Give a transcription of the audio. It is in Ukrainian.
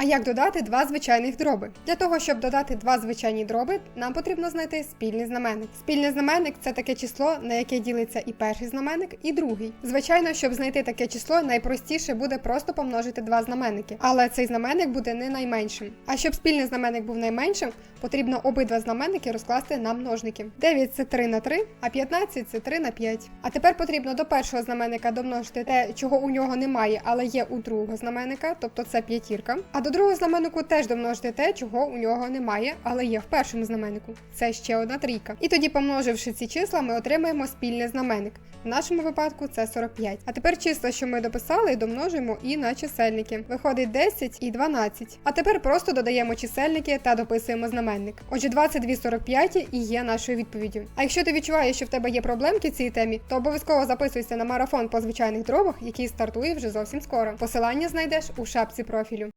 А як додати два звичайних дроби? Для того, щоб додати два звичайні дроби, нам потрібно знайти спільний знаменник. Спільний знаменник це таке число, на яке ділиться і перший знаменник, і другий. Звичайно, щоб знайти таке число, найпростіше буде просто помножити два знаменники, але цей знаменник буде не найменшим. А щоб спільний знаменник був найменшим, потрібно обидва знаменники розкласти на множники. 9 це 3 на 3, а 15 це 3 на 5. А тепер потрібно до першого знаменника домножити те, чого у нього немає, але є у другого знаменника, тобто це п'ятірка. А до другого знаменнику теж домножити те, чого у нього немає, але є в першому знаменнику. Це ще одна трійка. І тоді, помноживши ці числа, ми отримаємо спільний знаменник. В нашому випадку це 45. А тепер числа, що ми дописали, домножимо і на чисельники. Виходить 10 і 12. А тепер просто додаємо чисельники та дописуємо знаменник. Отже, 22 45 і є нашою відповіддю. А якщо ти відчуваєш, що в тебе є проблемки в цій темі, то обов'язково записуйся на марафон по звичайних дробах, який стартує вже зовсім скоро. Посилання знайдеш у шапці профілю.